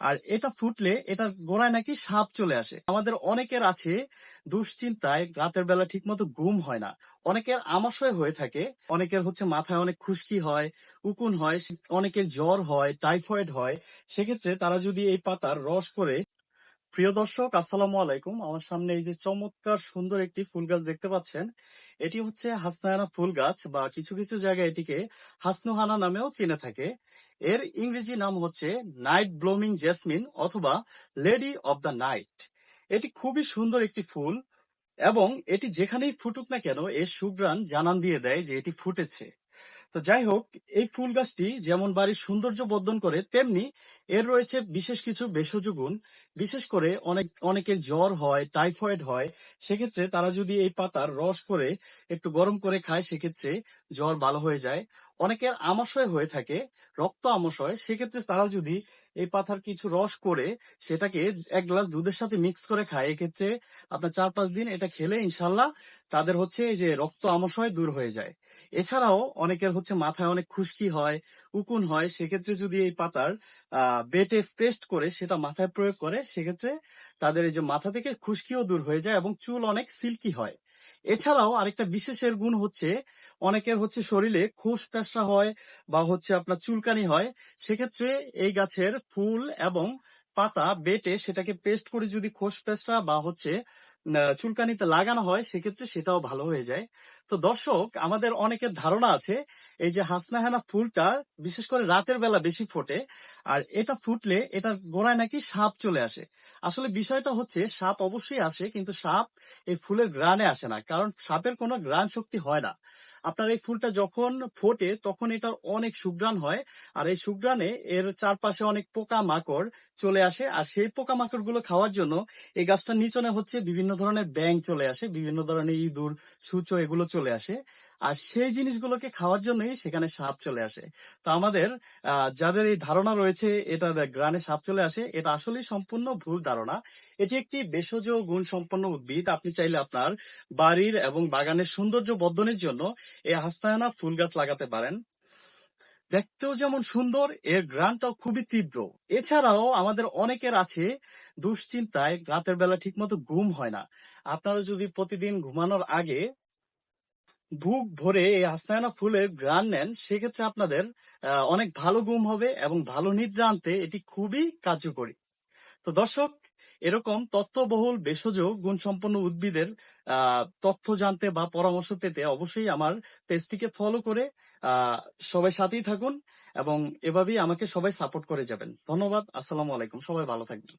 আর এটা ফুটলে এটার গোড়ায় নাকি সাপ চলে আসে। আমাদের অনেকের আছে দুশ্চিন্তায় রাতের বেলা ঠিক মতো ঘুম হয় না। অনেকের আমাশয় হয়ে থাকে, অনেকের হচ্ছে মাথায় অনেক খুশকি হয়, উকুন হয় অনেকের জ্বর হয়, টাইফয়েড হয়। সেক্ষেত্রে তারা যদি এই পাতার রস করে, প্রিয় দর্শক, আসসালামু আলাইকুম। আমার সামনে এই যে চমৎকার সুন্দর একটি ফুল গাছ দেখতে পাচ্ছেন, এটি হচ্ছে হাসনাহানা ফুল গাছ বা কিছু কিছু জায়গায় এটিকে হাসনুহানা নামেও চিনে থাকে। এর ইংরেজি নাম হচ্ছে নাইট ব্লোমিং জেসমিন অথবা লেডি অব দ্য নাইট। এটি খুবই সুন্দর একটি ফুল এবং এটি যেখানেই ফুটুক না কেন এর সুগ্রাণ জানান দিয়ে দেয় যে এটি ফুটেছে। তো যাই হোক, এই ফুল গাছটি যেমন বাড়ির সৌন্দর্য বর্ধন করে, তেমনি এর রয়েছে বিশেষ কিছু ভেষজ গুণ। বিশেষ করে অনেক, অনেকের জ্বর হয়, টাইফয়েড হয়, সেক্ষেত্রে তারা যদি এই পাতার রস করে একটু গরম করে খায়, সেক্ষেত্রে জ্বর ভালো হয়ে যায়। অনেকের আমাশয় হয়ে থাকে, রক্ত আমাশয়, সেক্ষেত্রে তারা যদি এই পাতার কিছু রস করে, সেটাকে এক গ্লাস দুধের সাথে মিক্স করে খায়, এক্ষেত্রে আপনার চার পাঁচ দিন এটা খেলে ইনশাল্লাহ তাদের হচ্ছে এই যে রক্ত আমাশয় দূর হয়ে যায়। এছাড়াও অনেকের হচ্ছে মাথায় অনেক খুশকি হয়, উকুন হয়, সেক্ষেত্রে যদি এই পাতার বেটে পেস্ট করে সেটা মাথায় প্রয়োগ করে, সেক্ষেত্রে তাদের এই যে মাথা থেকে খুশকিও দূর হয়ে যায় এবং চুল অনেক সিল্কি হয়। এছাড়াও আরেকটা বিশেষের গুণ হচ্ছে, অনেকের হচ্ছে শরীরে খোস পেশা হয় বা হচ্ছে আপনার চুলকানি হয়। সেক্ষেত্রে এই গাছের ফুল এবং পাতা বেটে সেটাকে পেস্ট করে যদি খোস পেশা বা হচ্ছে চুলকানিতে লাগানো হয়, সেক্ষেত্রে সেটাও ভালো হয়ে যায়। তো দর্শক, আমাদের অনেকের ধারণা আছে, এই যে হাসনাহানা ফুলটা বিশেষ করে রাতের বেলা বেশি ফোটে, আর এটা ফুটলে এটার গোড়ায় নাকি সাপ চলে আসে। আসলে বিষয়টা হচ্ছে, সাপ অবশ্যই আসে, কিন্তু সাপ এই ফুলের গ্রানে আসে না, কারণ সাপের কোনো গ্রান শক্তি হয় না। আপনার এই ফুলটা যখন ফোটে, তখন এটার অনেক সুগ্রাণ হয়। আর এই সুগ্রাণে এর চারপাশে অনেক পোকা মাকড় চলে আসে। আর সেই পোকা মাকড়গুলো খাওয়ার জন্য এই গাছটার নিচনে হচ্ছে বিভিন্ন ধরনের ব্যাং চলে আসে, বিভিন্ন ধরনের ইঁদুর সূচ এগুলো চলে আসে। আর সেই জিনিসগুলোকে খাওয়ার জন্যই সেখানে সাপ চলে আসে। তো আমাদের যাদের এই ধারণা রয়েছে, এটা গ্রানে সাপ চলে আসে, এটা আসলেই সম্পূর্ণ ভুল ধারণা। এটি একটি ভেষজ গুণ সম্পন্ন উদ্ভিদ। আপনি চাইলে আপনার বাড়ির এবং বাগানের সৌন্দর্য বর্ধনের জন্য এই হাস্তায়না ফুল গাছ লাগাতে পারেন। দেখতেও যেমন সুন্দর, এর গ্রানটাও খুবই তীব্র। এছাড়াও আমাদের অনেকের আছে দুশ্চিন্তায় রাতের বেলা ঠিকমতো ঘুম হয় না। আপনারা যদি প্রতিদিন ঘুমানোর আগে বুক ভরে এই হাসনায়না ফুলের গ্রান নেন সেক্ষেত্রে আপনাদের অনেক ভালো ঘুম হবে এবং ভালো নিদ্রা আনতে এটি খুবই কার্যকরী। তো দর্শক এরকম তথ্যবহুল ভেষজ গুণসম্পন্ন উদ্ভিদের আহ, তথ্য জানতে বা পরামর্শ পেতে অবশ্যই আমার পেজটিকে ফলো করে সবাই সাথেই থাকুন এবং এভাবেই আমাকে সবাই সাপোর্ট করে যাবেন। ধন্যবাদ আসসালামু আলাইকুম সবাই ভালো থাকবেন।